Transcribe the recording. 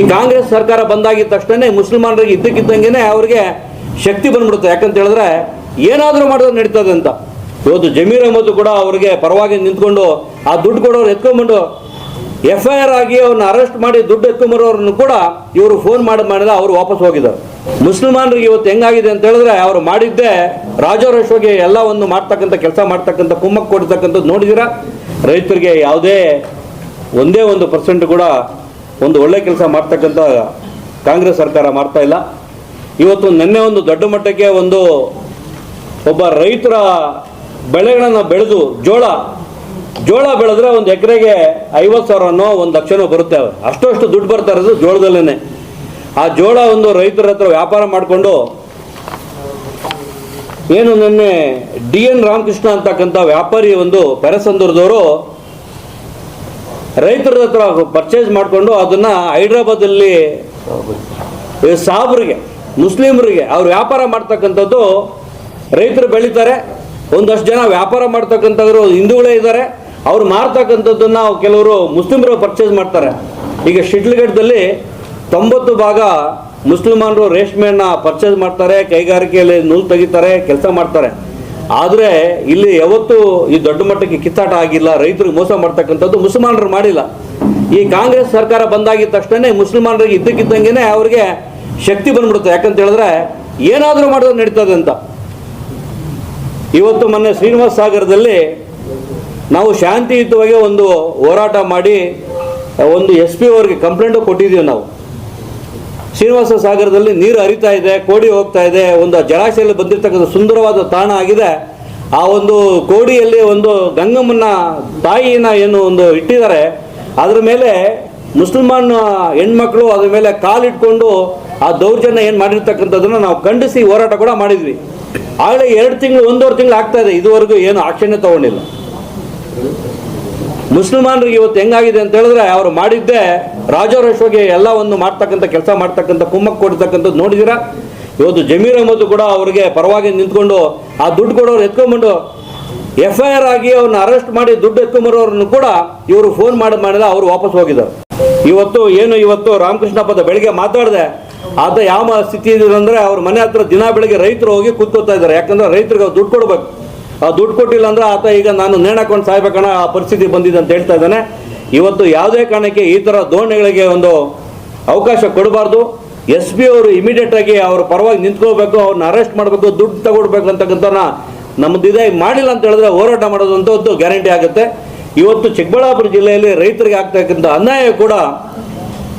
ಈ ಕಾಂಗ್ರೆಸ್ ಸರ್ಕಾರ ಬಂದಾಗಿದ್ದ ತಕ್ಷಣ ಮುಸಲ್ಮಾನರಿಗೆ ಇದ್ದಕ್ಕಿದ್ದಂಗೆ ಅವ್ರಿಗೆ ಶಕ್ತಿ ಬಂದ್ಬಿಡುತ್ತೆ. ಯಾಕಂತ ಹೇಳಿದ್ರೆ ಏನಾದರೂ ಮಾಡಿದ್ರೆ ನಡೀತದೆ ಅಂತ. ಇವತ್ತು ಜಮೀರ್ ಅಹಮದ್ ಕೂಡ ಅವ್ರಿಗೆ ಪರವಾಗಿ ನಿಂತ್ಕೊಂಡು ಆ ದುಡ್ಡು ಕೊಡೋರು ಎತ್ಕೊಂಡ್ಬಂದು ಎಫ್ ಐ ಆರ್ ಆಗಿ ಅವ್ರನ್ನ ಅರೆಸ್ಟ್ ಮಾಡಿ ದುಡ್ಡು ಎತ್ಕೊಂಬರೋರನ್ನು ಕೂಡ ಇವರು ಫೋನ್ ಮಾಡಿ, ಮಾಡಿದ ಅವರು ವಾಪಸ್ ಹೋಗಿದ್ದಾರೆ. ಮುಸಲ್ಮಾನರಿಗೆ ಇವತ್ತು ಹೆಂಗಾಗಿದೆ ಅಂತ ಹೇಳಿದ್ರೆ ಅವರು ಮಾಡಿದ್ದೇ ರಾಜೋರೇಶ್ವರಿಗೆ ಎಲ್ಲ ಒಂದು ಮಾಡ್ತಕ್ಕಂಥ ಕೆಲಸ ಮಾಡ್ತಕ್ಕಂಥ ಕುಮ್ಮಕ್ಕೆ ಕೊಡ್ತಕ್ಕಂಥದ್ದು ನೋಡಿದಿರ ರೈತರಿಗೆ ಯಾವುದೇ ಒಂದೇ ಒಂದು ಪರ್ಸೆಂಟ್ ಕೂಡ ಒಂದು ಒಳ್ಳೆ ಕೆಲಸ ಮಾಡ್ತಕ್ಕಂಥ ಕಾಂಗ್ರೆಸ್ ಸರ್ಕಾರ ಮಾಡ್ತಾ ಇಲ್ಲ. ಇವತ್ತು ನಿನ್ನೆ ಒಂದು ದೊಡ್ಡ ಮಟ್ಟಕ್ಕೆ ಒಂದು ಒಬ್ಬ ರೈತರ ಬೆಳೆಗಳನ್ನು ಬೆಳೆದು ಜೋಳ ಜೋಳ ಬೆಳೆದ್ರೆ ಒಂದು ಎಕರೆಗೆ ಐವತ್ತು ಸಾವಿರನೋ ಒಂದು ಲಕ್ಷನೋ ಬರುತ್ತೆ. ಅಷ್ಟು ದುಡ್ಡು ಬರ್ತಾ ಇರೋದು ಜೋಳದಲ್ಲೇ ಆ ಜೋಳ ಒಂದು ರೈತರ ಹತ್ರ ವ್ಯಾಪಾರ ಮಾಡಿಕೊಂಡು ಏನು ನಿನ್ನೆ ಡಿ ಎನ್ ರಾಮಕೃಷ್ಣ ಅಂತಕ್ಕಂಥ ವ್ಯಾಪಾರಿ ಒಂದು ಪೆರಸಂದೂರದವರು ರೈತರ ಹತ್ರ ಪರ್ಚೇಸ್ ಮಾಡಿಕೊಂಡು ಅದನ್ನ ಹೈದ್ರಾಬಾದಲ್ಲಿ ಸಾಬ್ರಿಗೆ, ಮುಸ್ಲಿಮರಿಗೆ ಅವ್ರು ವ್ಯಾಪಾರ ಮಾಡ್ತಕ್ಕಂಥದ್ದು ರೈತರು ಬೆಳೀತಾರೆ. ಒಂದಷ್ಟು ಜನ ವ್ಯಾಪಾರ ಮಾಡ್ತಕ್ಕಂಥವ್ರು ಹಿಂದೂಗಳೇ ಇದ್ದಾರೆ. ಅವ್ರು ಮಾರ್ತಕ್ಕಂಥದ್ದನ್ನ ಕೆಲವರು ಮುಸ್ಲಿಮರು ಪರ್ಚೇಸ್ ಮಾಡ್ತಾರೆ. ಈಗ ಶಿಡ್ಲಘಟ್ಟದಲ್ಲಿ ತೊಂಬತ್ತು ಭಾಗ ಮುಸ್ಲಿಮಾನರು ರೇಷ್ಮೆಯನ್ನು ಪರ್ಚೇಸ್ ಮಾಡ್ತಾರೆ, ಕೈಗಾರಿಕೆಯಲ್ಲಿ ನೂಲು ತೆಗಿತಾರೆ, ಕೆಲಸ ಮಾಡ್ತಾರೆ. ಆದರೆ ಇಲ್ಲಿ ಯಾವತ್ತೂ ಈ ದೊಡ್ಡ ಮಟ್ಟಕ್ಕೆ ಕಿತ್ತಾಟ ಆಗಿಲ್ಲ, ರೈತರಿಗೆ ಮೋಸ ಮಾಡ್ತಕ್ಕಂಥದ್ದು ಮುಸಲ್ಮಾನರು ಮಾಡಿಲ್ಲ. ಈ ಕಾಂಗ್ರೆಸ್ ಸರ್ಕಾರ ಬಂದಾಗಿದ್ದ ತಕ್ಷಣ ಮುಸಲ್ಮಾನರಿಗೆ ಇದ್ದಕ್ಕಿದ್ದಂಗೆ ಅವ್ರಿಗೆ ಶಕ್ತಿ ಬಂದ್ಬಿಡುತ್ತೆ. ಯಾಕಂತ ಹೇಳಿದ್ರೆ ಏನಾದರೂ ಮಾಡೋದು ನಡೀತದೆ ಅಂತ. ಇವತ್ತು ಮೊನ್ನೆ ಶ್ರೀನಿವಾಸ ಸಾಗರದಲ್ಲಿ ನಾವು ಶಾಂತಿಯುತವಾಗಿ ಒಂದು ಹೋರಾಟ ಮಾಡಿ, ಒಂದು ಎಸ್ ಪಿ ಅವ್ರಿಗೆ ಕಂಪ್ಲೇಂಟು ಕೊಟ್ಟಿದ್ದೀವಿ ನಾವು. ಶ್ರೀನಿವಾಸ ಸಾಗರದಲ್ಲಿ ನೀರು ಹರಿತಾ ಇದೆ, ಕೋಡಿ ಹೋಗ್ತಾ ಇದೆ, ಒಂದು ಜಲಾಶಯದಲ್ಲಿ ಬಂದಿರತಕ್ಕಂಥ ಸುಂದರವಾದ ತಾಣ ಆಗಿದೆ. ಆ ಒಂದು ಕೋಡಿಯಲ್ಲಿ ಒಂದು ಗಂಗಮ್ಮನ ತಾಯಿನ ಏನು ಒಂದು ಇಟ್ಟಿದ್ದಾರೆ. ಅದರ ಮೇಲೆ ಮುಸಲ್ಮಾನ್ ಹೆಣ್ಮಕ್ಳು ಅದ್ರ ಮೇಲೆ ಕಾಲಿಟ್ಕೊಂಡು ಆ ದೌರ್ಜನ್ಯ ಏನು ಮಾಡಿರ್ತಕ್ಕಂಥದ್ದನ್ನು ನಾವು ಖಂಡಿಸಿ ಹೋರಾಟ ಕೂಡ ಮಾಡಿದ್ವಿ. ಆಗಲೇ ಎರಡು ತಿಂಗಳು, ಒಂದೂವರೆ ತಿಂಗಳು ಆಗ್ತಾ ಇದೆ. ಇದುವರೆಗೂ ಏನು ಆಕ್ಷನ್ಯ ತಗೊಂಡಿಲ್ಲ. ಮುಸಲ್ಮಾನರಿಗೆ ಇವತ್ತು ಹೆಂಗಾಗಿದೆ ಅಂತ ಹೇಳಿದ್ರೆ, ಅವರು ಮಾಡಿದ್ದೇ ರಾಜಾರೋಷವಾಗಿ ಎಲ್ಲ ಒಂದು ಮಾಡ್ತಕ್ಕಂಥ ಕೆಲಸ ಮಾಡ್ತಕ್ಕಂಥ ಕುಮ್ಮಕ್ಕೆ ಕೊಡ್ತಕ್ಕಂಥದ್ದು ನೋಡಿದ್ದೀರಾ ಇವತ್ತು ಜಮೀರ್ ಅಹಮದ್ ಕೂಡ ಅವ್ರಿಗೆ ಪರವಾಗಿ ನಿಂತ್ಕೊಂಡು ಆ ದುಡ್ಡು ಕೊಡೋರು ಎತ್ಕೊಂಬಂಡು ಎಫ್ ಐ ಆರ್ ಆಗಿ ಅವ್ರನ್ನ ಅರೆಸ್ಟ್ ಮಾಡಿ ದುಡ್ಡು ಎತ್ಕೊಂಬರೋರನ್ನು ಕೂಡ ಇವರು ಫೋನ್ ಮಾಡಿ ಮಾಡಿದ ಅವರು ವಾಪಸ್ ಹೋಗಿದ್ದಾರೆ. ಇವತ್ತು ಏನು ಇವತ್ತು ರಾಮಕೃಷ್ಣ ಪದ ಬೆಳಿಗ್ಗೆ ಮಾತಾಡಿದೆ, ಆತ ಯಾವ ಸ್ಥಿತಿ ಇದೆ ಅಂದರೆ ಅವ್ರ ಮನೆ ಹತ್ರ ದಿನ ಬೆಳಿಗ್ಗೆ ರೈತರು ಹೋಗಿ ಕೂತ್ಕೋತಾ ಇದ್ದಾರೆ. ಯಾಕಂದ್ರೆ ರೈತರಿಗೆ ಅವ್ರು ದುಡ್ಡು ಕೊಡ್ಬೇಕು. ಆ ದುಡ್ಡು ಕೊಟ್ಟಿಲ್ಲ ಅಂದ್ರೆ ಆತ ಈಗ ನಾನು ನೇಣಕೊಂಡು ಸಾಯ್ಬೇಕಣ್ಣ ಆ ಪರಿಸ್ಥಿತಿ ಬಂದಿದೆ ಅಂತ ಹೇಳ್ತಾ ಇದ್ದಾನೆ. ಇವತ್ತು ಯಾವುದೇ ಕಾರಣಕ್ಕೆ ಈ ಥರ ದೋಣಿಗಳಿಗೆ ಒಂದು ಅವಕಾಶ ಕೊಡಬಾರ್ದು. ಎಸ್ ಬಿ ಅವರು ಇಮಿಡಿಯೇಟ್ ಆಗಿ ಅವ್ರ ಪರವಾಗಿ ನಿಂತ್ಕೋಬೇಕು ಅವ್ರನ್ನ ಅರೆಸ್ಟ್ ಮಾಡಬೇಕು, ದುಡ್ಡು ತಗೊಡ್ಬೇಕು ಅಂತಕ್ಕಂಥವ್ರನ್ನ ಇದೇ ಮಾಡಿಲ್ಲ ಅಂತ ಹೇಳಿದ್ರೆ ಹೋರಾಟ ಮಾಡೋದು ಅಂತ ಒಂದು ಗ್ಯಾರಂಟಿ ಆಗುತ್ತೆ. ಇವತ್ತು ಚಿಕ್ಕಬಳ್ಳಾಪುರ ಜಿಲ್ಲೆಯಲ್ಲಿ ರೈತರಿಗೆ ಆಗ್ತಕ್ಕಂಥ ಅನ್ಯಾಯ ಕೂಡ